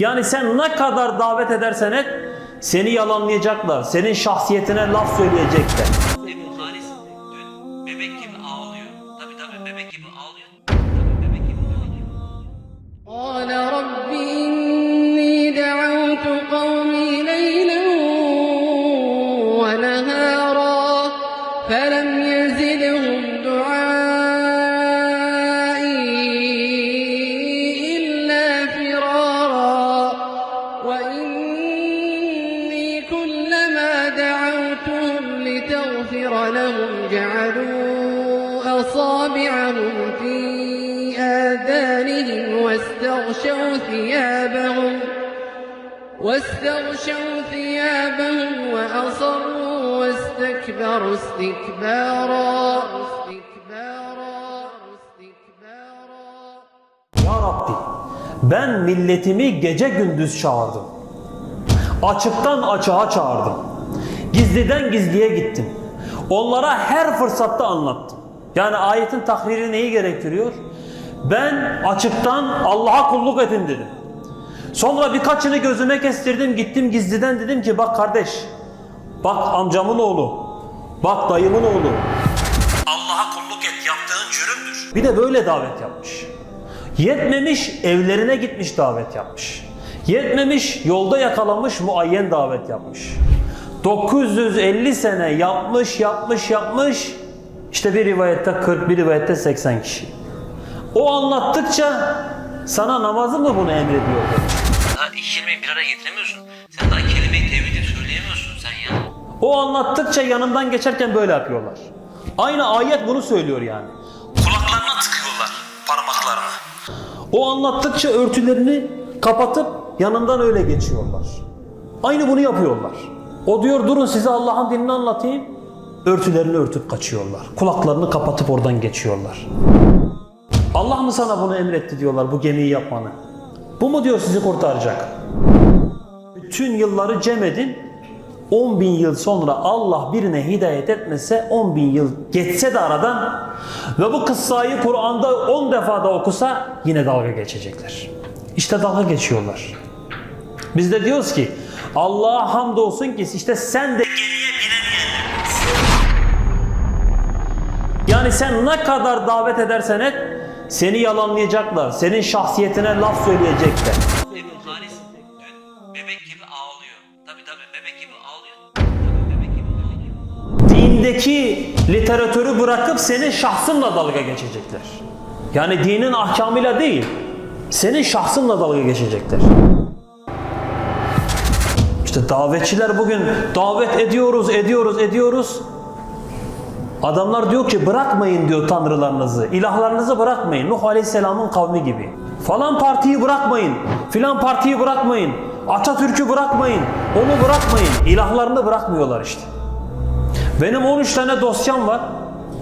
Yani sen ne kadar davet edersen et seni yalanlayacaklar. Senin şahsiyetine laf söyleyecekler. Ebu Halis dün bebek gibi ağlıyor. Tabi tabi bebek gibi ağlıyor. Tabi bebek gibi bebek gibi ağlıyor. لتغفر لهم جعلوا أصابعهم في آذانهم واستغشوا ثيابهم واستغشوا ثيابهم وأصروا واستكبروا استكبارا استكبارا استكبارا Ya Rabbi ben milletimi gece gündüz çağırdım. Açıktan açığa çağırdım. Gizliden gizliye gittim. Onlara her fırsatta anlattım. Yani ayetin tahriri neyi gerektiriyor? Ben açıktan Allah'a kulluk edin dedim. Sonra birkaçını gözüme kestirdim gittim gizliden dedim ki bak kardeş bak amcamın oğlu bak dayımın oğlu Allah'a kulluk et yaptığın cürümdür. Bir de böyle davet yapmış. Yetmemiş evlerine gitmiş davet yapmış. Yetmemiş yolda yakalamış muayyen davet yapmış. 950 sene yapmış yapmış yapmış işte bir rivayette 40 bir rivayette 80 kişi. O anlattıkça sana namazı mı bunu emrediyor? Daha iki kelimeyi bir araya getiremiyorsun. Sen daha kelimeyi tevhidi söyleyemiyorsun sen ya. O anlattıkça yanından geçerken böyle yapıyorlar. Aynı ayet bunu söylüyor yani. Kulaklarına tıkıyorlar parmaklarını. O anlattıkça örtülerini kapatıp yanından öyle geçiyorlar. Aynı bunu yapıyorlar. O diyor durun size Allah'ın dinini anlatayım. Örtülerini örtüp kaçıyorlar. Kulaklarını kapatıp oradan geçiyorlar. Allah mı sana bunu emretti diyorlar bu gemiyi yapmanı. Bu mu diyor sizi kurtaracak? Bütün yılları cem edin. 10 bin yıl sonra Allah birine hidayet etmese 10 bin yıl geçse de aradan ve bu kıssayı Kur'an'da 10 defa da okusa yine dalga geçecekler. İşte dalga geçiyorlar. Biz de diyoruz ki Allah'a hamdolsun ki işte sen de geriye binemeyenlerdensin. Yani sen ne kadar davet edersen et seni yalanlayacaklar. Senin şahsiyetine laf söyleyecekler. Halis dün bebek gibi ağlıyor. Tabi tabi bebek gibi ağlıyor. Tabi bebek gibi ağlıyor. dindeki literatürü bırakıp senin şahsınla dalga geçecekler. Yani dinin ahkamıyla değil, senin şahsınla dalga geçecekler. İşte davetçiler bugün davet ediyoruz, ediyoruz, ediyoruz. Adamlar diyor ki bırakmayın diyor tanrılarınızı, ilahlarınızı bırakmayın. Nuh Aleyhisselam'ın kavmi gibi. Falan partiyi bırakmayın, filan partiyi bırakmayın. Atatürk'ü bırakmayın, onu bırakmayın. İlahlarını bırakmıyorlar işte. Benim 13 tane dosyam var.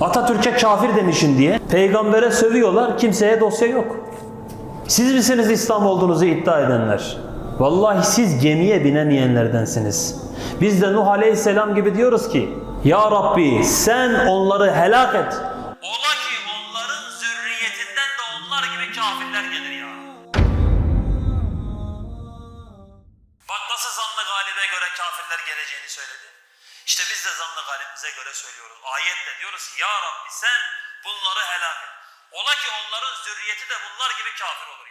Atatürk'e kafir demişim diye. Peygambere sövüyorlar. Kimseye dosya yok. Siz misiniz İslam olduğunuzu iddia edenler? Vallahi siz gemiye binemeyenlerdensiniz. Biz de Nuh Aleyhisselam gibi diyoruz ki Ya Rabbi sen onları helak et. Ola ki onların zürriyetinden de onlar gibi kafirler gelir ya. Bak nasıl zanlı galibe göre kafirler geleceğini söyledi. İşte biz de zanlı galibimize göre söylüyoruz. Ayetle diyoruz ki Ya Rabbi sen bunları helak et. Ola ki onların zürriyeti de bunlar gibi kafir olur.